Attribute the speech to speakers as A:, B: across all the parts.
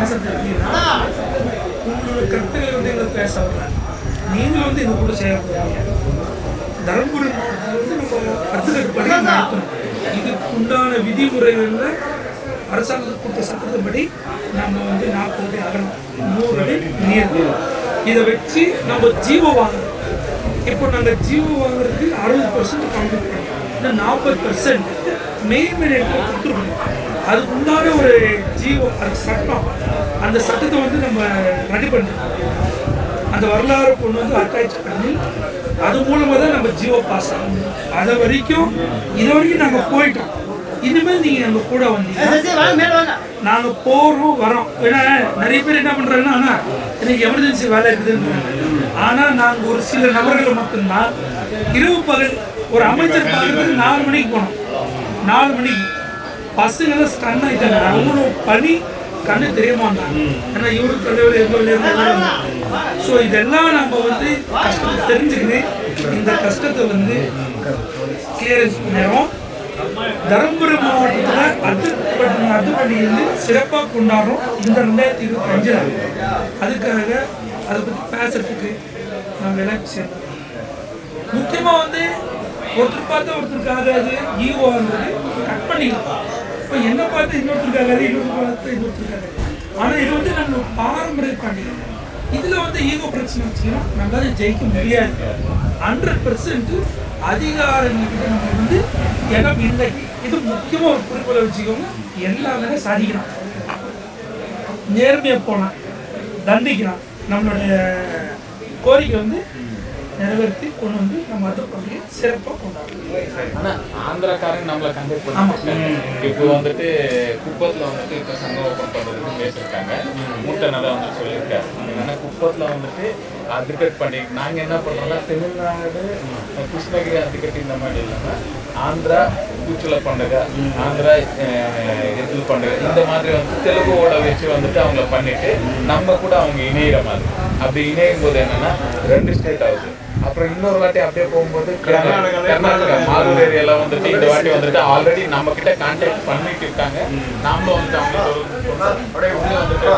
A: பேச தெரியலன்னா உங்களோட கருத்துக்களை வந்து எங்களுக்கு பேச விடுறாங்க நீங்கள் வந்து இது கூட செய்யப்படுறீங்க தர்மபுரி மாவட்டத்தில் வந்து நம்ம கருத்துக்கள் படி நடத்தணும் இதுக்கு உண்டான விதிமுறைகளில் அரசாங்கத்துக்கு கொடுத்த சட்டத்தின்படி நம்ம வந்து நாற்பது அடி அகலம் நூறு அடி நீர் இதை வச்சு நம்ம ஜீவோ வாங்கணும் இப்போ நாங்கள் ஜீவோ வாங்குறதுக்கு அறுபது பர்சன்ட் கம்மி பண்ணுறோம் இந்த நாற்பது பர்சன்ட் மேம்பட கொடுத்துருக்கோம் அதுக்கு உண்டான ஒரு ஜீவோ அது சட்டம். அந்த சட்டத்தை வந்து நம்ம ரெடி பண்ணுறோம் அந்த வரலாறு கொண்டு வந்து அட்டாச் பண்ணி அது மூலமாக தான் நம்ம ஜியோ பாஸ் ஆகும் அது வரைக்கும் இது வரைக்கும் நாங்கள் போயிட்டோம். இனிமேல் நீங்கள் எங்கள் கூட வந்தீங்கன்னா நாங்கள் போகிறோம் வரோம். ஏன்னா நிறைய பேர் என்ன பண்ணுறாங்கன்னா அண்ணா எனக்கு எமர்ஜென்சி வேலை இருக்குதுன்னு. ஆனால் நாங்கள் ஒரு சில நபர்கள் மட்டும்தான். இரவு பகல் ஒரு அமைச்சர் பார்க்கறதுக்கு நாலு மணிக்கு போனோம். நாலு மணிக்கு. பசங்களாம் ஸ்டன் ஆகிட்டாங்க அவ்வளோ பனி கண்ணு தெரிய மாட்டாங்க ஏன்னா இவரு தலைவர் எவ்வளோ ஸோ இதெல்லாம் நம்ம வந்து கஷ்டத்தை தெரிஞ்சுக்கின்னு இந்த கஷ்டத்தை வந்து கிளியரன்ஸ் பண்ணிடுறோம். தருமபுரி மாவட்டத்தில் அத்துப்பட்டி அத்துப்பட்டி வந்து சிறப்பாக கொண்டாடுறோம். இந்த ரெண்டாயிரத்தி இருபத்தஞ்சில் அதுக்காக அதை பற்றி பேசுறதுக்கு நாங்கள் எல்லாம் சேர்ந்தோம் முக்கியமாக வந்து ஒருத்தர் பார்த்து ஒருத்தருக்காக அது ஈவோன்றது கட் பண்ணிக்கலாம் இப்போ என்ன பார்த்து இன்னொருத்தருக்காக இன்னொரு பார்த்து இன்னொருத்தருக்காக ஆனால் இது வந்து நம்ம பாரம்பரிய பண்டிகை இதில் வந்து ஈகோ பிரச்சனை வச்சுன்னா நம்மளால ஜெயிக்க முடியாது. ஹண்ட்ரட் பர்சன்ட் அதிகாரங்களுக்கு நம்ம வந்து இடம் இல்லை. இது முக்கியமாக ஒரு குறிப்பில் வச்சுக்கோங்க. எல்லாமே சாதிக்கலாம் நேர்மையாக போனால் தண்டிக்கலாம் நம்மளுடைய கோரிக்கை வந்து நிறைவேற்றி கொண்டு வந்து நம்ம பண்டிகை சிறப்பாக கொண்டாடுறோம்.
B: ஆனா ஆந்திராக்காரங்க நம்மள கண்டக்ட் பண்ணாங்க இப்போ வந்துட்டு குப்பத்துல வந்துட்டு இப்போ சங்கம் ஓப்பன் பண்றதுக்கு பேசியிருக்காங்க. மூட்டனதான் வந்து சொல்லியிருக்காரு. ஆனா குப்பத்துல வந்துட்டு அதுக்கட் பண்ணி நாங்க என்ன பண்றோம்னா தமிழ்நாடு கிருஷ்ணகிரி அதுக்கட்டு இந்த மாதிரி இல்லாம ஆந்திரா பூச்சுல பண்டிகை ஆந்திரா எதில் பண்டிகை இந்த மாதிரி வந்து தெலுங்கோட வச்சு வந்துட்டு அவங்கள பண்ணிட்டு நம்ம கூட அவங்க இணையிற மாதிரி. அப்படி இணையும் போது என்னன்னா ரெண்டு ஸ்டேட் ஆகுது. அப்புறம் இன்னொரு வாட்டி அப்படியே போகும்போது கர்நாடகா மாலூர் ஏரியால வந்துட்டு இந்த வாட்டி வந்துட்டு ஆல்ரெடி நம்ம கிட்ட கான்டாக்ட் பண்ணிட்டு இருக்காங்க நாமளும் வந்துட்டு அப்படியே உள்ள வந்துட்டு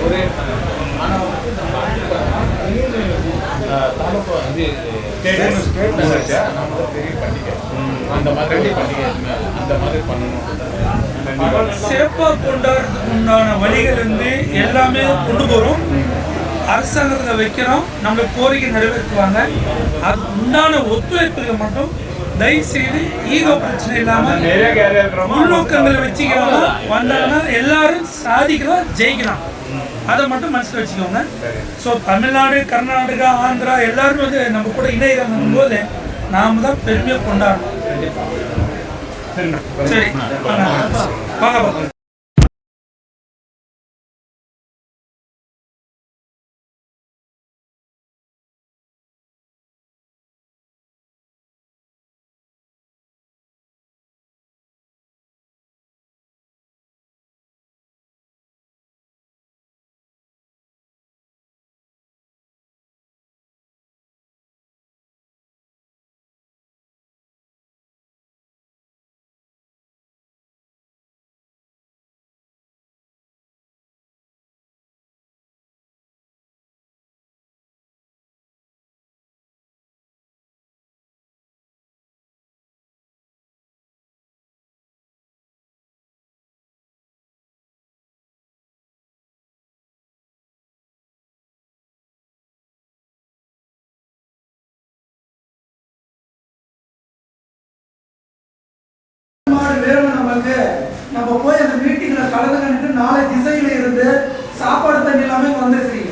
B: ஒரே ஆனா வந்து நம்ம ஆஹ் தாலுகா இது ஸ்டேட் ஸ்டேட் வச்சா நம்ம தான் பெரிய பண்டிகை அந்த மாதிரி பண்டிகை அந்த மாதிரி பண்ணணும்
A: சிறப்பாக கொண்டாடுறதுக்கு உண்டான வழிகள் வந்து எல்லாமே கொண்டு போகிறோம் அரசாங்கத்தில் வைக்கிறோம். நம்ம கோரிக்கை நிறைவேற்றுவாங்க. அதுக்கு உண்டான ஒத்துழைப்புகளை மட்டும் தயவு செய்து ஈகோ பிரச்சனை இல்லாமல் உள்நோக்கங்களை வச்சுக்கிறோம்னா வந்தாங்கன்னா எல்லாரும் சாதிக்கலாம் ஜெயிக்கலாம். அதை மட்டும் மனசில் வச்சுக்கோங்க. ஸோ தமிழ்நாடு கர்நாடகா ஆந்திரா எல்லாரும் வந்து நம்ம கூட இணையறாங்க போது நாம தான் பெருமையாக கொண்டாடணும். சரி. வாங்க
C: தண்ணி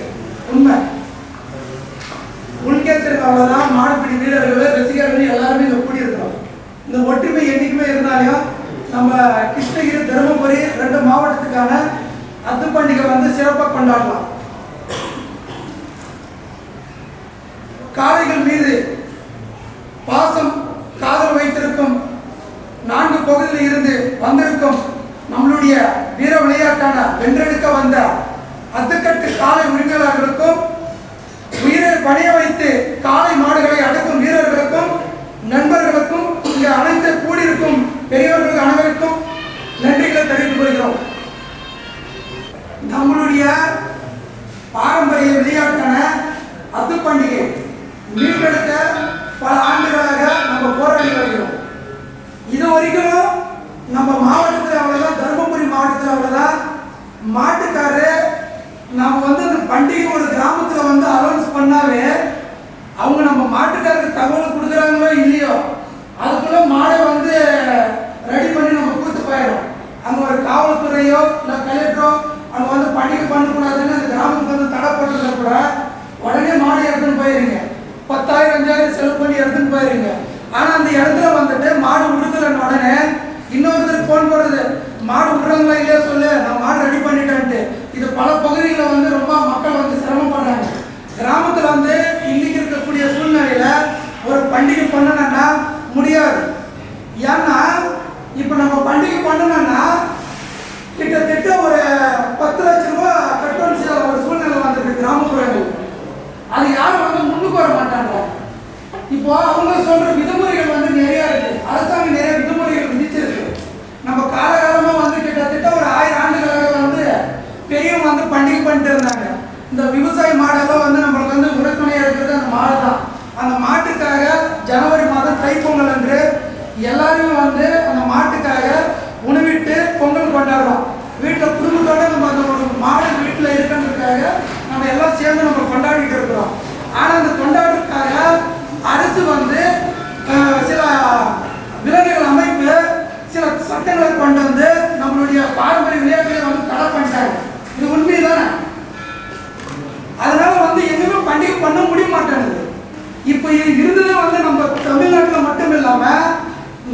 C: இப்போ இது இருந்தது வந்து நம்ம தமிழ்நாட்டில் மட்டும் இல்லாம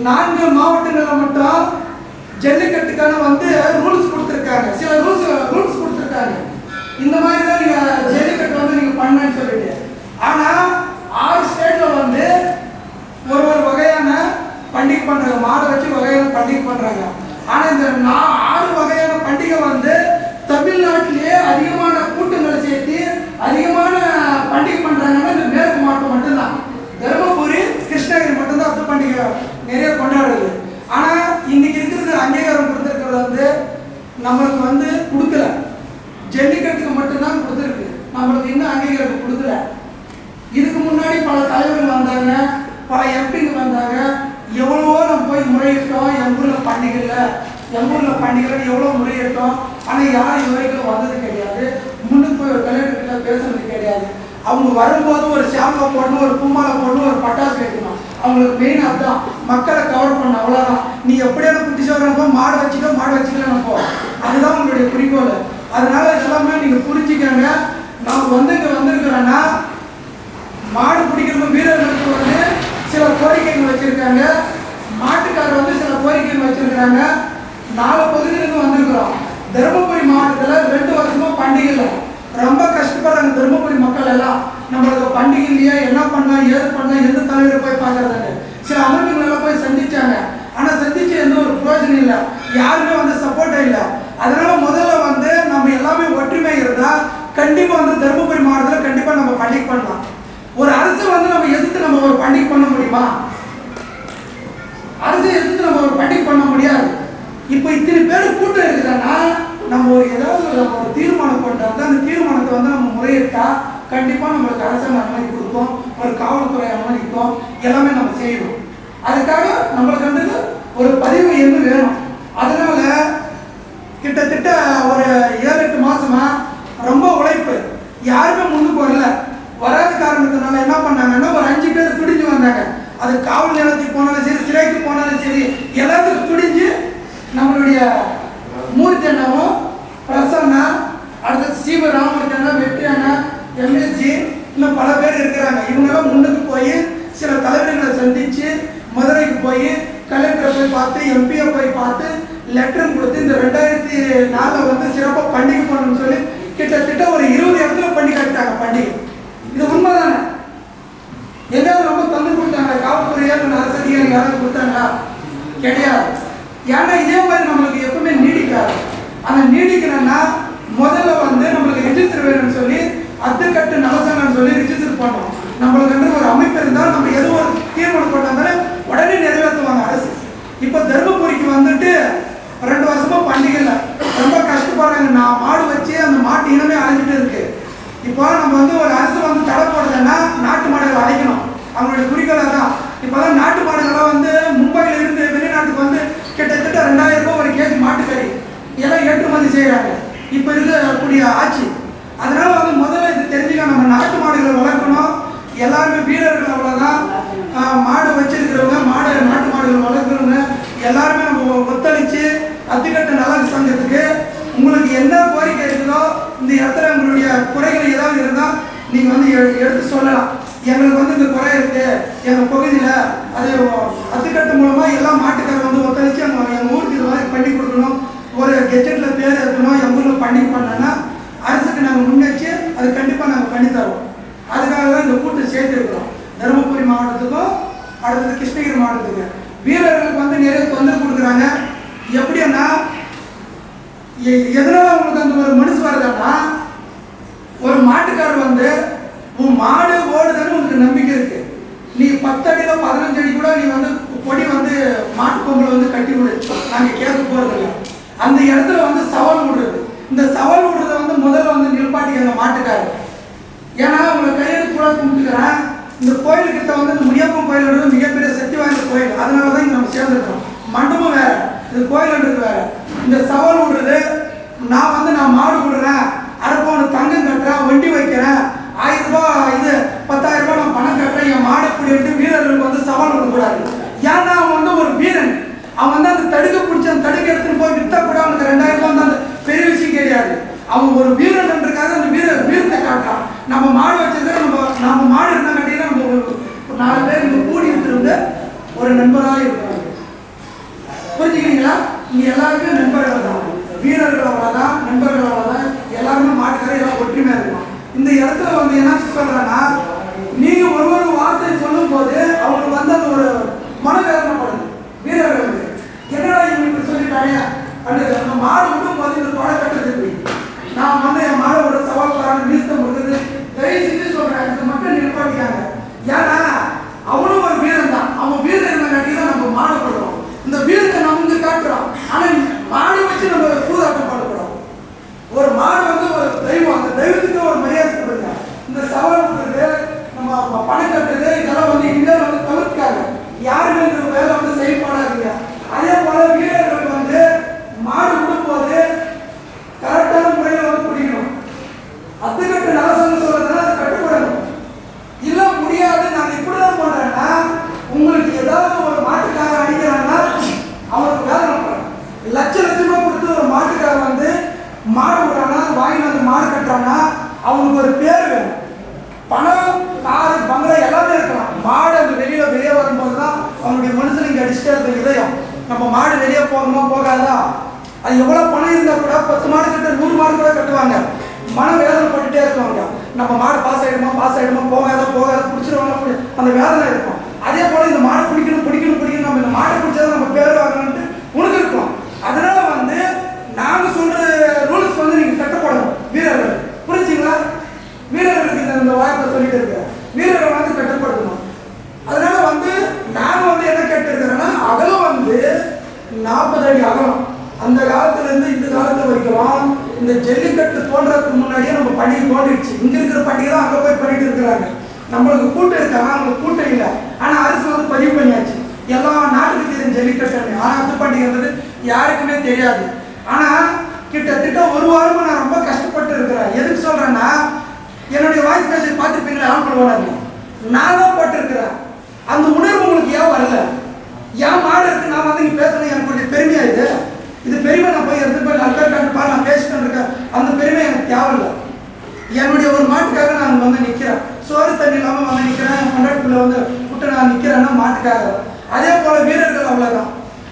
C: நான்கு மாவட்டங்களில் மட்டும் ஜல்லிக்கட்டுக்கான வந்து ரூல்ஸ் கொடுத்துருக்காங்க. சில ரூல்ஸ் ரூல்ஸ் கொடுத்துருக்காங்க. இந்த மாதிரி தான் நீங்க ஜல்லிக்கட்டு வந்து நீங்க பண்ணணும்னு சொல்லிட்டு. ஆனா ஆறு ஸ்டேட்ல வந்து ஒரு ஒரு வகையான பண்டிகை பண்றாங்க. மாடை வச்சு வகையான பண்டிகை பண்றாங்க. ஆனா இந்த நான் ஆறு வகையான பண்டிகை வந்து தமிழ்நாட்டிலேயே அதிகமான கூட்டங்களை சேர்த்து அதிகமான பண்டிகை பண்றாங்கன்னா இந்த மேற்கு மாவட்டம் மட்டும்தான் தருமபுரி கிருஷ்ணகிரி மட்டும்தான் அத்து பண்டிகை நிறைய கொண்டாடுது ஆனா இன்னைக்கு இருக்கிறது அங்கீகாரம் கொடுத்துருக்கிறது வந்து நம்மளுக்கு வந்து கொடுக்கல ஜல்லிக்கட்டுக்கு மட்டும்தான் கொடுத்துருக்கு நம்மளுக்கு இன்னும் அங்கீகாரம் கொடுக்கல இதுக்கு முன்னாடி பல தலைவர்கள் வந்தாங்க பல எம்பிங்க வந்தாங்க எவ்வளவோ நம்ம போய் முறையிட்டோம் எங்க ஊர்ல பண்டிகைல எங்க ஊர்ல பண்டிகைல எவ்வளவு முறையிட்டோம் ஆனா யாரும் இது வரைக்கும் வந்தது கிடையாது முன்னுக்கு போய் ஒரு கல்யாணம் கிட்ட பேசுறது கிடையாது அவங்க வரும்போது ஒரு சாம்பலை போடணும் ஒரு பூமாலை போடணும் ஒரு பட்டாசு வைக்கணும் அவங்களுக்கு மெயின் அதுதான் மக்களை கவர் பண்ண அவ்வளவுதான் நீ எப்படியான குட்டி மாடு வச்சுக்கோ மாடு வச்சுக்கலாம் நினைப்போம் அதுதான் உங்களுடைய குறிக்கோள். அதனால இதெல்லாமே நீங்க புரிஞ்சுக்கங்க நான் வந்து இங்க வந்திருக்கிறேன்னா மாடு பிடிக்கிறப்ப வீரர்களுக்கு வந்து சில கோரிக்கைகள் வச்சிருக்காங்க. மாட்டுக்காரர் வந்து சில கோரிக்கைகள் வச்சிருக்கிறாங்க. நாலு பகுதிகளுக்கு வந்திருக்கிறோம். தருமபுரி மாவட்டத்தில் ரெண்டு வருஷமா பண்டிகை இல்லை. ரொம்ப கஷ்டப்படுறாங்க தருமபுரி மக்கள் எல்லாம். நம்மளுக்கு பண்டிகை இல்லையா? என்ன பண்ணலாம்? ஏது பண்ணலாம்? எந்த தலைவரை போய் பார்க்கறதுன்னு. சில அமைப்புகள் எல்லாம் போய் சந்திச்சாங்க. ஆனா சந்திச்சு எந்த ஒரு பிரயோஜனம் இல்லை. யாருமே வந்து சப்போர்ட்டா இல்லை. அதனால முதல்ல வந்து நம்ம எல்லாமே ஒற்றுமை இருந்தா கண்டிப்பா வந்து தருமபுரி மாவட்டத்தில் கண்டிப்பா நம்ம பண்டிகை பண்ணலாம். ஒரு அரசு வந்து நம்ம எதிர்த்து நம்ம ஒரு பண்டிகை பண்ண முடியுமா? அரசை எதிர்த்து நம்ம ஒரு பண்டிகை பண்ண முடியாது. இப்போ இத்தனை பேர் கூட்டம் இருக்குதுன்னா நம்ம ஏதாவது நம்ம ஒரு தீர்மானம் கொண்டு வந்து அந்த தீர்மானத்தை வந்து நம்ம முறையிட்டா கண்டிப்பா நம்மளுக்கு அரசாங்கம் அனுமதி கொடுக்கும் ஒரு காவல்துறை அனுமதிக்கும் எல்லாமே நம்ம செய்யணும். அதுக்காக நம்மளுக்கு வந்து ஒரு பதிவு எண்ணு வேணும்? அதனால கிட்டத்தட்ட ஒரு ஏழு எட்டு மாசமா ரொம்ப உழைப்பு. யாருமே முன்னுக்கு வரல. வராத காரணத்தினால என்ன பண்ணாங்கன்னா ஒரு அஞ்சு பேர் துடிஞ்சு வந்தாங்க. அது காவல் நிலையத்துக்கு போனாலும் சரி சிறைக்கு போனாலும் சரி எல்லாத்துக்கும் துடிஞ்சு நம்மளுடைய மூர்த்தி அண்ணாவும் பிரசன்னா அடுத்தது சீவ ராமூர்த்தி அண்ணா வெற்றி அண்ணா எம்எஸ்ஜி இன்னும் பல பேர் இருக்கிறாங்க இவங்கெல்லாம் முன்னுக்கு போய் சில தலைவர்களை சந்திச்சு மதுரைக்கு போய் கலெக்டரை போய் பார்த்து எம்பியை போய் பார்த்து லெட்டர் கொடுத்து இந்த ரெண்டாயிரத்தி நாலில் வந்து சிறப்பாக பண்டிகை பண்ணணும்னு சொல்லி கிட்டத்தட்ட ஒரு இருபது இடத்துல பண்ணி காட்டாங்க பண்டிகை. இது உண்மைதானே? எங்கேயாவது ரொம்ப தந்து கொடுத்தாங்க. காவல்துறையால் இந்த யாராவது கொடுத்தாங்களா? கிடையாது. ஏன்னா இதே மாதிரி நம்மளுக்கு எப்பவுமே நீடிக்காது. அந்த நீடிக்கணும்னா முதல்ல வந்து நம்மளுக்கு ரிஜிஸ்டர் வேணும்னு சொல்லி அத்துக்கட்டு நலசங்கம்னு சொல்லி ரிஜிஸ்டர் பண்ணோம் நம்மளுக்கு ஒரு அமைப்பு இருந்தால் நம்ம எதுவும் ஒரு தீர்மானம் போட்டாங்கன்னா உடனே நிறைவேற்றுவாங்க அரசு. நட்டு ரெண்டு வருஷமா பண்டிகையில் ரொம்ப கஷ்டப்படுறாங்க. நான் மாடு வச்சு அந்த மாட்டு இனமே அழிஞ்சிட்டு இருக்கு. இப்போ நம்ம வந்து ஒரு அரசு வந்து தடை போடுறதுன்னா நாட்டு மாடுகள் அழைக்கணும். அவங்களுடைய குறிக்கோளாக தான் இப்போதான் நாட்டு மாடுகள்லாம் வந்து மும்பையில் இருந்து வெளிநாட்டுக்கு வந்து கிட்டத்தட்ட ரெண்டாயிரம் ரூபாய் ஒரு கேஜி மாட்டுக்கறி எல்லாம் ஏற்றுமதி செய்கிறாங்க இப்போ இருக்கக்கூடிய ஆட்சி. அதனால வந்து முதல்ல இது தெரிஞ்சுக்க நம்ம நாட்டு மாடுகளை வளர்க்கணும். எல்லாருமே வீரர்கள் அவ்வளோதான் மாடு வச்சிருக்கிறவங்க மாடு நாட்டு மாடுகள் வளர்க்கணும். எல்லாருமே நம்ம ஒத்துழைச்சு அத்துக்கட்டு நலன் சங்கத்துக்கு உங்களுக்கு என்ன கோரிக்கை இருக்குதோ இந்த இடத்துல உங்களுடைய குறைகள் ஏதாவது இருந்தால் நீங்கள் வந்து எ- எடுத்து சொல்லலாம். எங்களுக்கு வந்து இந்த குறை இருக்குது எங்கள் பகுதியில் அது அத்துக்கட்டு மூலமாக எல்லா மாட்டுக்காரர் வந்து ஒத்துழைச்சு எங்கள் எங்கள் ஊருக்கு இது மாதிரி பண்ணி கொடுக்கணும். ஒரு கெஜெட்டில் பேர் இருக்கணும் எங்கள் ஊரில் பண்ணி பண்ணோன்னா அரசுக்கு நாங்கள் முன்னெச்சு அது கண்டிப்பாக நாங்கள் பண்ணி அதுக்காக தான் இந்த கூட்டம் சேர்த்துருக்குறோம். தருமபுரி மாவட்டத்துக்கும் அடுத்தது கிருஷ்ணகிரி மாவட்டத்துக்கு. வீரர்களுக்கு வந்து நிறைய தொந்தரவு கொடுக்குறாங்க. எப்படின்னா எ- எதனால உங்களுக்கு அந்த ஒரு மனசு வருதுன்னா ஒரு மாட்டுக்காரர் வந்து உன் மாடு ஓடுதுன்னு உனக்கு நம்பிக்கை இருக்கு. நீ பத்து பதினஞ்சு அடி கூட நீ வந்து கொடி வந்து மாட்டு பொங்கலை வந்து கட்டி விடு. நாங்கள் கேட்க போறதில்ல அந்த இடத்துல வந்து சவால் விடுறது. இந்த சவால் விடுறத வந்து முதல்ல வந்து நிற்பாட்டிக்கங்க மாட்டுக்காரர். ஏன்னா உங்களை கையெழுத்து கூட கும்பிட்டுக்கிறேன் இந்த கோயிலுக்கிட்ட வந்து இந்த முனியப்பன் கோயிலோட மிகப்பெரிய சக்தி வாய்ந்த கோயில். அதனால தான் இங்கே நம்ம சேர்ந்துருக்கோம். மண்டபம் வேற இது கோயில்ன்றது வேற. இந்த சவால் விடுறது நான் வந்து நான் மாடு விடுறேன் அரப்பவனு தங்கம் கட்டுறேன் வண்டி வைக்கிறேன் ஆயிரம் ரூபாய் இது பத்தாயிரம் ரூபாய் நான் பணம் கட்டுறேன் என் மாடு கூடிட்டு வீரர்களுக்கு வந்து சவால் விடக்கூடாது ஏன்னா அவன் வந்து ஒரு வீரன். அவன் வந்து அந்த தடுக்க பிடிச்ச அந்த தடுக்க எடுத்துட்டு போய் வித்தா கூட அவனுக்கு ரெண்டாயிரம் ரூபாய் வந்து அந்த பெரிய விஷயம் கிடையாது அவன் ஒரு வீரன்றதுக்காக அந்த வீர வீரத்தை காட்டுறான். நம்ம மாடு வச்சிருந்தா நம்ம நம்ம மாடு இருந்தா கட்டினா நம்ம ஒரு ஒரு நாலு பேர் இங்க கூடி இருந்து ஒரு நண்பராக இருக்கிறாங்க புரிஞ்சுக்கிறீங்களா? இங்க எல்லாருமே நண்பர்கள் தான் வீரர்கள் அவ்வளவுதான் நண்பர்கள் அவ்வளவுதான் எல்லாருமே மாட்டுக்காரர் எல்லாம் ஒற்றுமையா இருக்கும் இந்த இடத்துல வந்து என்ன சொல்றேன்னா நீங்க ஒரு ஒரு வார்த்தை சொல்லும் போது அவங்களுக்கு வந்து அந்த ஒரு மனவேதனைப்படுது. வீரர்களுக்கு. என்னடா இவங்க இப்படி சொல்லிட்டாங்க? அப்படின்னு நம்ம மாடு விடும் போது இந்த கொலை கட்டுறது நான் வந்து என் மாடோட சவால் வராங்க நீஸ்தம் கொடுக்குறது தயவு செஞ்சு சொல்றேன். இந்த மக்கள் நிற்பாட்டிக்காங்க ஏன்னா அவனும் ஒரு வீரன் தான் அவன் வீரன் இருந்தாட்டி தான் நம்ம மாடு படுறோம் இந்த வீரத்தை நம்ம இங்க காட்டுறோம் ஆனா மாடு வச்சு நம்ம சூதாட்டம் பண்ணக்கூடாது ஒரு மாடு வந்து ஒரு தெய்வம் அந்த தெய்வத்துக்கு ஒரு மரியாதை கொடுங்க இந்த சவால் கொடுக்குறது நம்ம ப- பணம் கட்டுறது இதெல்லாம் வந்து இந்தியாவில் வந்து தவிர்க்காங்க யாருமே இந்த வேலை வந்து செயல்படாதீங்க அதே போல வீரர்கள் வந்து மாடு விடும்போது கரெக்டான முறையில் வந்து பிடிக்கணும் அத்துக்கட்டு நலசங்கம் சொல்றதுன்னா அது கட்டுப்படணும் இல்ல முடியாது நான் இப்படிதான் பண்றேன்னா உங்களுக்கு ஏதாவது ஒரு மாட்டுக்காரன் அடிக்கிறான்னா அவனுக்கு வேதனை பண்றேன் லட்ச லட்சமா கொடுத்து ஒரு மாட்டுக்காரன் வந்து மாடு விடுறானா வாங்கி வந்து மாடு கட்டுறான்னா அவனுக்கு ஒரு பேர் வேணும் பணம் காரு பங்களா எல்லாமே இருக்கலாம் மாடு அந்த வெளியில வெளியே வரும்போது தான் அவனுடைய மனுஷன் இங்க அடிச்சுட்டே இருக்க இதயம் நம்ம மாடு வெளியே போகாதா? அது எவ்வளோ பணம் இருந்தால் கூட பத்து மாடு கிட்ட நூறு மாடு கூட கட்டுவாங்க. மன வேதனை பட்டுட்டே இருப்பாங்க. நம்ம மாடு பாஸ் ஆகிடுமா பாஸ் ஆயிடுமா போகாத போகாத பிடிச்சிருவாங்க அந்த வேதனை இருக்கும். அதே போல் இந்த மாடு பிடிக்கணும் பிடிக்கணும் பிடிக்கணும் நம்ம இந்த மாடை பிடிச்சா நம்ம பேர் வாங்கணும்ட்டு உனக்கு இருக்கும். அதனால வந்து நாங்க சொல்ற ரூல்ஸ் வந்து நீங்க கட்டப்படணும். வீரர்கள். புரிஞ்சுங்களா? வீரர்களுக்கு இந்த- இந்த வாய்ப்பை சொல்லிட்டு இருக்கேன் வீரர்கள் வந்து கட்டுப்படுத்தணும். அதனால வந்து நான் வந்து என்ன கேட்டிருக்கிறேன்னா அவளும் வந்து நாற்பது அடி அகலம். அந்த காலத்துல இருந்து இந்த காலத்து வரைக்கும் இந்த ஜல்லிக்கட்டு தோன்றதுக்கு முன்னாடியே நம்ம பண்டிகை தோன்றிடுச்சு. இங்க இருக்கிற பண்டிகை தான் அங்க போய் பண்ணிட்டு இருக்கிறாங்க. நம்மளுக்கு கூட்டம் இருக்காங்க அவங்களுக்கு கூட்டம் இல்லை. ஆனா அரசு வந்து பதிவு பண்ணியாச்சு. எல்லா நாட்டுக்கு தெரியும் ஜல்லிக்கட்டு ஆனா அந்த பண்டிகை யாருக்குமே தெரியாது. ஆனா கிட்டத்தட்ட ஒரு வாரமாக நான் ரொம்ப கஷ்டப்பட்டு இருக்கிறேன். எதுக்கு சொல்றேன்னா என்னுடைய வாய்ஸ் மெசேஜ் பார்த்துருப்பீங்களா? ஆன் பண்ணுவாங்க நான் தான் போட்டிருக்கிறேன். அந்த உணர்வு உங்களுக்கு ஏன் வரல? என் மாடு இருக்கு நான் வந்து நீ பேசணும் எனக்கு கொஞ்சம் பெருமையா இது? இது பெருமை நான் போய் எடுத்து போய் நல்ல கண்டு நான் பேசிட்டு இருக்கேன் அந்த பெருமை எனக்கு தேவையில்லை. என்னுடைய ஒரு மாட்டுக்காக நான் வந்து நிற்கிறேன் சோறு தண்ணி இல்லாமல் வந்து நிற்கிறேன் கொண்டாட்டுக்குள்ள வந்து விட்டு நான் நிற்கிறேன்னா மாட்டுக்காக. அதே போல வீரர்கள் அவ்வளோதான்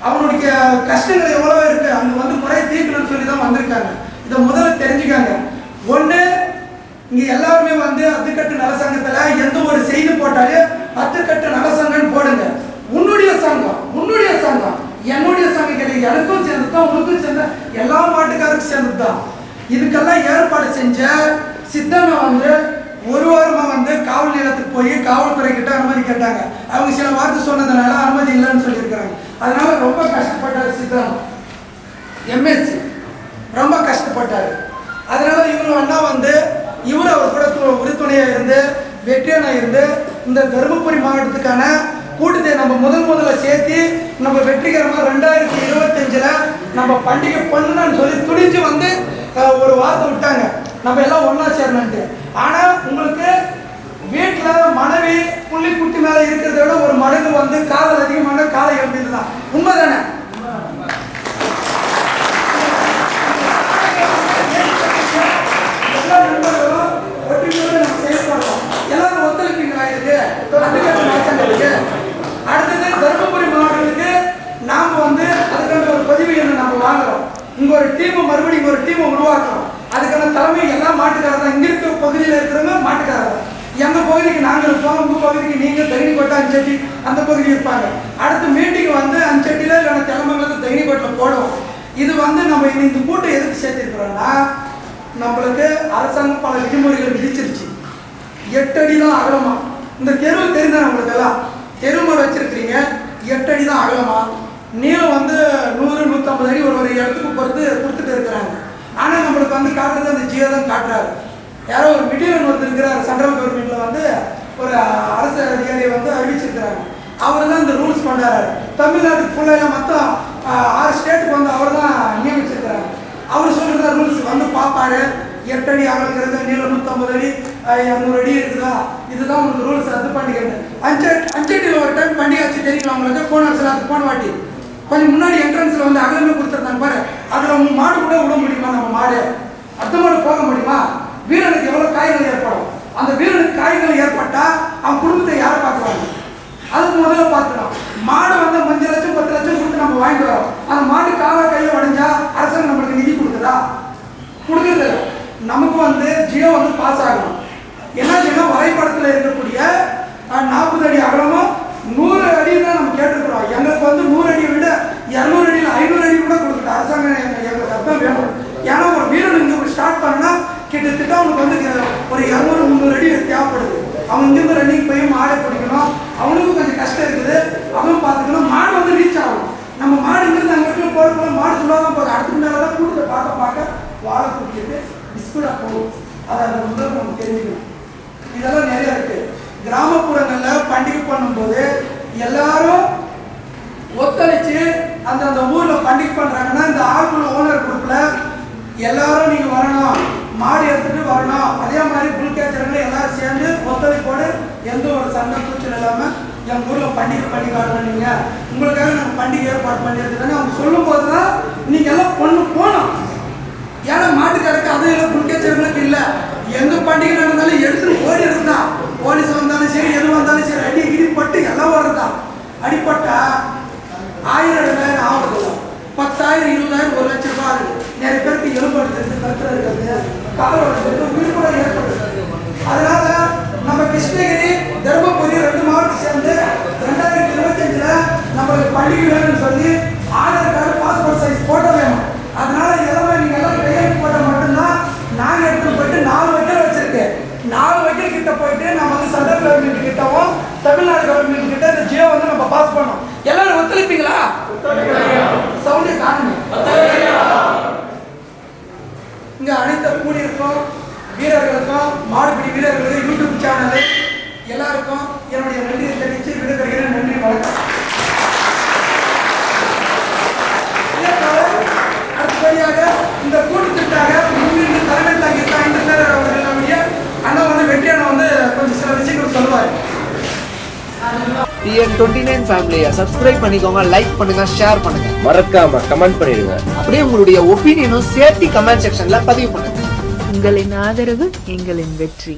C: அவனுடைய கஷ்டங்கள் எவ்வளோ இருக்கு. அங்கே வந்து முறையை தீர்க்கணும்னு சொல்லி தான் வந்திருக்காங்க. இதை முதல்ல தெரிஞ்சுக்காங்க. ஒன்று இங்கே எல்லாருமே வந்து அத்துக்கட்டு நலசங்கத்தில் எந்த ஒரு செய்தி போட்டாலும் அத்துக்கட்டு நலசங்கன்னு போடுங்க. உன்னுடைய சங்கம் உன்னுடைய சங்கம். என்னுடைய சங்கம் கிடையாது எனக்கும் சேர்ந்துதான் உனக்கும் சேர்ந்த எல்லா மாட்டுக்காருக்கும் சேர்ந்து தான் இதுக்கெல்லாம் ஏற்பாடு செஞ்ச சித்தனை வந்து ஒரு வாரமா வந்து காவல் நிலையத்துக்கு போய் காவல்துறை கிட்ட அனுமதி கேட்டாங்க. அவங்க சில வார்த்தை சொன்னதுனால அனுமதி இல்லைன்னு சொல்லியிருக்கிறாங்க. அதனால ரொம்ப கஷ்டப்பட்டார் சித்தன் எம்எஸ்சி ரொம்ப கஷ்டப்பட்டாரு. அதனால இவரு அண்ணா வந்து இவரு அவர் கூட உறுதுணையாக இருந்து வெற்றியனா இருந்து இந்த தருமபுரி மாவட்டத்துக்கான கூட்டத்தை நம்ம முதல் முதல்ல சேர்த்து நம்ம வெற்றிகரமாக ரெண்டாயிரத்தி இருபத்தஞ்சில் நம்ம பண்டிகை பண்ணணும்னு சொல்லி துணிஞ்சு வந்து ஒரு வார்த்தை விட்டாங்க. நம்ம எல்லாம் ஒன்றா சேரணுன்ட்டு ஆனால் உங்களுக்கு வீட்டில் மனைவி புள்ளி குட்டி மேலே இருக்கிறத விட ஒரு மடங்கு வந்து காதல் அதிகமான காலை எழுப்பிட்டு தான் உண்மைதானே. எல்லா ஒற்றுமையோடு நம்ம செயல்படுறோம் எல்லாரும் ஒத்துழைப்பீங்களா இதுக்கு அதுக்கான மாற்றங்களுக்கு அடுத்தது தருமபுரி மாவட்டத்துக்கு நாம வந்து அதுக்கான ஒரு பதிவு எண்ணை நம்ம வாங்குறோம் இங்க ஒரு டீம் மறுபடியும் இங்க ஒரு டீமை உருவாக்குறோம் அதுக்கான தலைமை எல்லா மாட்டுக்காரர் தான் இங்க இருக்க பகுதியில் இருக்கிறவங்க மாட்டுக்காரங்க. எங்கள் எங்க பகுதிக்கு நாங்கள் இருப்போம் உங்க பகுதிக்கு நீங்க தகினிக்கோட்டை அஞ்சட்டி அந்த பகுதி இருப்பாங்க. அடுத்து மீட்டிங் வந்து அஞ்சட்டியில இல்லைன்னா கிளம்பங்களுக்கு தகினிக்கோட்டில் போடுவோம். இது வந்து நம்ம இந்த- கூட்டம் எதுக்கு சேர்த்திருக்கிறோம்னா நம்மளுக்கு அரசாங்கம் பல விதிமுறைகள் விதிச்சிருச்சு. எட்டு அடி தான் அகலமா. இந்த தெருவு தெரிந்த நம்மளுக்கு எல்லாம் தெருமுறை வச்சிருக்கிறீங்க எட்டு அடி தான் அகலமா. நீளம் வந்து நூறு நூற்றம்பது அடி ஒரு ஒரு இடத்துக்கு பொறுத்து கொடுத்துட்டு இருக்கிறாங்க. ஆனால் நம்மளுக்கு வந்து காட்டுறது அந்த ஜியோ தான் காட்டுறாரு. யாரோ ஒரு மிடியன் ஒருத்தர் சென்ட்ரல் கவர்மெண்ட்ல வந்து ஒரு அரசு அதிகாரியை வந்து அறிவிச்சிருக்கிறாங்க. அவர் தான் இந்த ரூல்ஸ் பண்ணுறாரு தமிழ்நாட்டுக்கு ஃபுல்லாக மொத்தம் ஆறு ஸ்டேட்டுக்கு வந்து அவர் தான் நியமிச்சிருக்கிறாங்க. அவர் சொல்லுற ரூல்ஸ் வந்து பார்ப்பாரு. எட்டு அடி அகலங்கிறது நீளம் நூற்றம்பது அடி இரநூறு அடி இருக்குதா? இதுதான் உங்களுக்கு ரூல்ஸ் அது பண்ணிக்கிறது அஞ்சு அஞ்சடியில் ஒரு டைம் பண்டிகை ஆச்சு தெரியுமா உங்களுக்கு? போன வருஷம் அது போன வாட்டி. கொஞ்சம் முன்னாடி என்ட்ரன்ஸில் வந்து அகலமே கொடுத்துருந்தாங்க பாரு. அதில் உங்க மாடு கூட விட முடியுமா நம்ம மாடு? அத்த மாடு போக முடியுமா? வீரனுக்கு எவ்வளவு காயங்கள் ஏற்படும்? அந்த வீரனுக்கு காயங்கள் ஏற்பட்டா அவன் குடும்பத்தை யாரை பார்க்குறாங்க? அதுக்கு முதல்ல பார்க்கணும் மாடு வந்து அஞ்சு லட்சம் பத்து லட்சம் கொடுத்து நம்ம வாங்கிட்டு வரோம். அந்த மாடு காலை கையில் உடஞ்சா அரசாங்கம் நம்மளுக்கு நிதி கொடுக்குதா? கொடுக்குறது நமக்கு வந்து ஜியோ வந்து பாஸ் ஆகணும். என்ன செய்யணும் வரைபடத்தில் இருக்கக்கூடிய நாற்பது அடி அகலமும் நூறு அடி தான் நம்ம கேட்டுருக்குறோம். எங்களுக்கு வந்து நூறு அடியை விட இரநூறு அடியில் ஐநூறு அடி கூட கொடுக்குது அரசாங்கம் எங்களுக்கு அர்த்தம் வேணும். ஏன்னா ஒரு வீரன் இங்கே ஸ்டார்ட் பண்ணால் கிட்டத்தட்ட அவனுக்கு வந்து ஒரு இரநூறு முந்நூறு அடி தேவைப்படுது. அவன் இங்கிருந்து ரன்னிங் போய் மாடை பிடிக்கணும். அவனுக்கும் கொஞ்சம் கஷ்டம் இருக்குது. அவன் பார்த்துக்கணும். மாடு வந்து ரீச் ஆகும். நம்ம மாடு இங்கிருந்து அங்கே இடத்துல போட போல மாடு சும்மா தான் அடுத்த மேலே தான் கூட்டத்தை பார்க்க பார்க்க வாழை குடிச்சிட்டு பிஸ்குடாக போகும். அதை அந்த முதல் நம்ம தெரிஞ்சுக்கணும் இதெல்லாம் நிறைய இருக்கு கிராமப்புறங்கள்ல பண்டிகை பண்ணும்போது எல்லாரும் ஒத்துழைச்சு அந்த அந்த ஊர்ல பண்டிகை பண்றாங்கன்னா இந்த ஆழ்குள்ள ஓனர் குரூப்ல எல்லாரும் நீங்க வரணும் மாடு எடுத்துட்டு வரணும் அதே மாதிரி புல் கேச்சரங்களை எல்லாரும் சேர்ந்து ஒத்துழைப்போடு எந்த ஒரு சண்டை கூச்சல் இல்லாமல் என் ஊரில் பண்டிகை பண்ணி காட்டுறீங்க உங்களுக்காக நாங்கள் பண்டிகை ஏற்பாடு பண்ணியிருக்கிறோன்னு அவங்க சொல்லும் போது தான் நீங்கள் எல்லாம் பொண்ணு போகணும் ஏன்னா மாட்டுக்காரருக்கு அதுவும் இல்லை புல்கேச்சர்களுக்கு இல்லை. எந்த பண்டிகை நடந்தாலும் எடுத்துட்டு ஓடி இருந்தான் போலீஸ் வந்தாலும் சரி எது வந்தாலும் சரி அடி கிடி எல்லாம் ஓடுறதான் அடிப்பட்டா ஆயிரம் ரெண்டாயிரம் ஆகுது பத்தாயிரம் இருபதாயிரம் ஒரு லட்சம் ரூபாய் ஆகுது. நிறைய பேருக்கு எலும்பு எடுத்துருக்கு கருத்து இருக்கிறது கால் உடச்சிருக்கு உயிர் கூட ஏற்படுது. அதனால நம்ம கிருஷ்ணகிரி தருமபுரி ரெண்டு மாவட்டம் சேர்ந்து ரெண்டாயிரத்தி இருபத்தஞ்சுல நம்மளுக்கு பண்டிகை வேணும்னு சொல்லி Aadhaar card passport size photo வேணும். அதனால எல்லாமே நீங்க எல்லாம் கையெழுத்து போட்ட மட்டும்தான் நாங்க எடுத்து போயிட்டு நாலு வைக்கல் வச்சிருக்கேன் நாலு வைக்கல் கிட்ட போயிட்டு நம்ம வந்து சென்ட்ரல் கவர்மெண்ட் கிட்டவும் தமிழ்நாடு கவர்மெண்ட் கிட்ட இந்த ஜியோ வந்து நம்ம பாஸ் பண்ணோம் எல்லாரும் ஒத்துழைப்பீங்களா? சவுண்டே காணுங்க இங்க அனைத்து கூடியிருக்கும் வீரர்களுக்கும் மாடுபிடி வீரர்களுக்கும் யூடியூப் சேனல் எல்லாருக்கும் என்னுடைய நன்றியை தெரிவித்து விடுதலைகிறேன் நன்றி வணக்கம் இதே போல அடுத்தபடியாக இந்த கூட்டத்திற்காக முன்னின்று தலைமை தாங்கியிருக்க ஐந்து பேர் அவர்கள் நம்முடைய அண்ணன் வந்து வெற்றி வந்து கொஞ்சம் சில விஷயங்கள் சொல்லுவார்.
D: டிஎன் டுவெண்ட்டி நைன் ஃபேமிலியை சப்ஸ்கிரைப் பண்ணிக்கோங்க லைக் பண்ணுங்க ஷேர் பண்ணுங்க.
E: மறக்காம கமெண்ட் பண்ணிடுங்க.
D: அப்படியே உங்களுடைய ஒப்பீனியனும் சேர்த்து கமெண்ட் செக்ஷன்ல பதிவு பண்ணுங்க.
F: உங்களின் ஆதரவு எங்களின் வெற்றி.